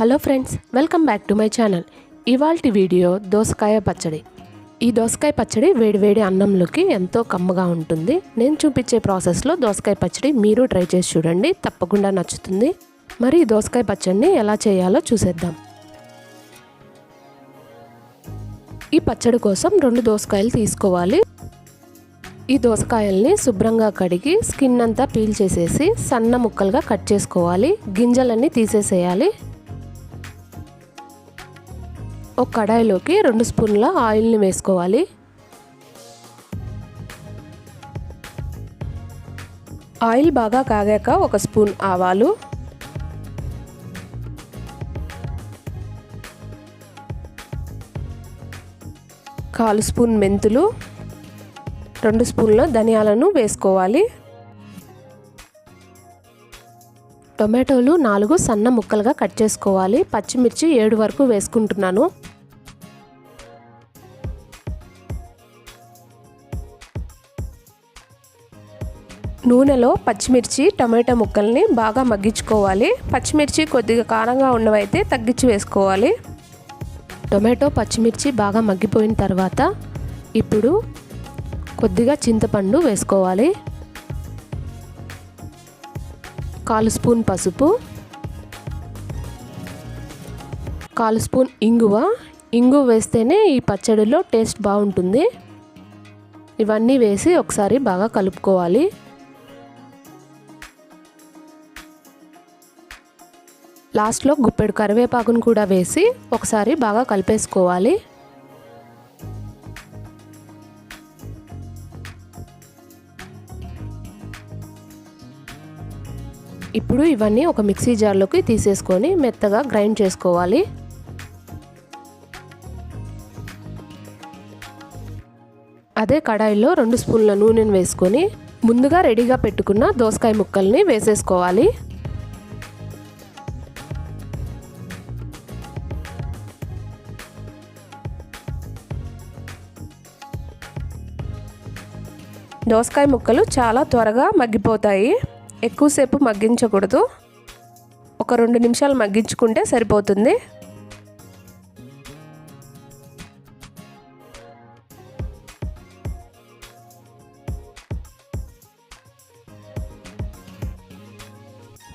Hello friends welcome back to my channel. ఇవాల్టి video దోసకాయ పచ్చడి. ఈ దోసకాయ పచ్చడి వేడివేడి అన్నంలోకి ఎంతో కమ్మగా ఉంటుంది. నేను చూపించే ప్రాసెస్లో దోసకాయ పచ్చడి మీరు ట్రై చేసి చూడండి తప్పకుండా నచ్చుతుంది. మరి ఈ దోసకాయ పచ్చడిని ఎలా చేయాలో చూసేద్దాం. ఈ పచ్చడి కోసం రెండు దోసకాయలు తీసుకోవాలి. ఈ దోసకాయల్ని శుభ్రంగా కడిగి స్కిన్ అంతా పీల్ చేసేసి సన్న ముక్కలుగా కట్ చేసుకోవాలి. గింజలన్నీ తీసేసేయాలి. ఒక కడాయిలోకి రెండు స్పూన్ల ఆయిల్ని వేసుకోవాలి. ఆయిల్ బాగా కాగాక ఒక స్పూన్ ఆవాలు. కాలు స్పూన్ మెంతులు. రెండు స్పూన్ల ధనియాలను వేసుకోవాలి. టొమాటోలు నాలుగు సన్న ముక్కలుగా కట్ చేసుకోవాలి. పచ్చిమిర్చి ఏడు వరకు వేసుకుంటున్నాను. నూనెలో పచ్చిమిర్చి టమాటా ముక్కల్ని బాగా మగ్గించుకోవాలి. పచ్చిమిర్చి కొద్దిగా కారంగా ఉన్నవైతే తగ్గించి వేసుకోవాలి. టొమాటో పచ్చిమిర్చి బాగా మగ్గిపోయిన తర్వాత ఇప్పుడు కొద్దిగా చింతపండు వేసుకోవాలి. కాలు స్పూన్ పసుపు కాలు స్పూన్ ఇంగువ. ఇంగువ వేస్తేనే ఈ పచ్చడిలో టేస్ట్ బాగుంటుంది. ఇవన్నీ వేసి ఒకసారి బాగా కలుపుకోవాలి. లాస్ట్లో గుప్పెడు కరివేపాకును కూడా వేసి ఒకసారి బాగా కలిపేసుకోవాలి. ఇప్పుడు ఇవన్నీ ఒక మిక్సీ జార్లోకి తీసేసుకొని మెత్తగా గ్రైండ్ చేసుకోవాలి. అదే కడాయిలో రెండు స్పూన్ల నూనెను వేసుకొని ముందుగా రెడీగా పెట్టుకున్న దోసకాయ ముక్కల్ని వేసేసుకోవాలి. దోసకాయ ముక్కలు చాలా త్వరగా మగ్గిపోతాయి. ఎక్కువసేపు మగ్గించకూడదు. ఒక రెండు నిమిషాలు మగ్గించుకుంటే సరిపోతుంది.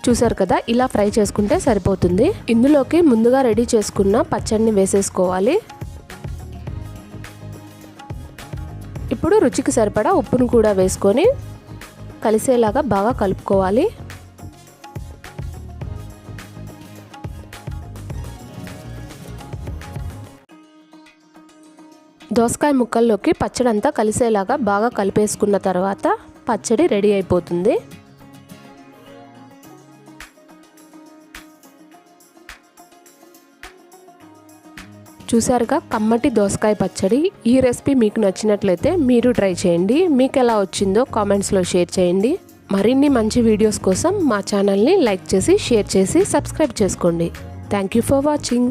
చూసారు కదా ఇలా ఫ్రై చేసుకుంటే సరిపోతుంది. ఇందులోకి ముందుగా రెడీ చేసుకున్న పచ్చడిని వేసేసుకోవాలి. ఇప్పుడు రుచికి సరిపడా ఉప్పును కూడా వేసుకొని కలిసేలాగా బాగా కలుపుకోవాలి. దోసకాయ ముక్కల్లోకి పచ్చడి అంతా కలిసేలాగా బాగా కలిపేసుకున్న తర్వాత పచ్చడి రెడీ అయిపోతుంది. చూసారుగా కమ్మటి దోసకాయ పచ్చడి. ఈ రెసిపీ మీకు నచ్చినట్లయితే మీరు ట్రై చేయండి. మీకు ఎలా వచ్చిందో కామెంట్స్లో షేర్ చేయండి. మరిన్ని మంచి వీడియోస్ కోసం మా ఛానల్ని లైక్ చేసి షేర్ చేసి సబ్స్క్రైబ్ చేసుకోండి. Thank you for watching.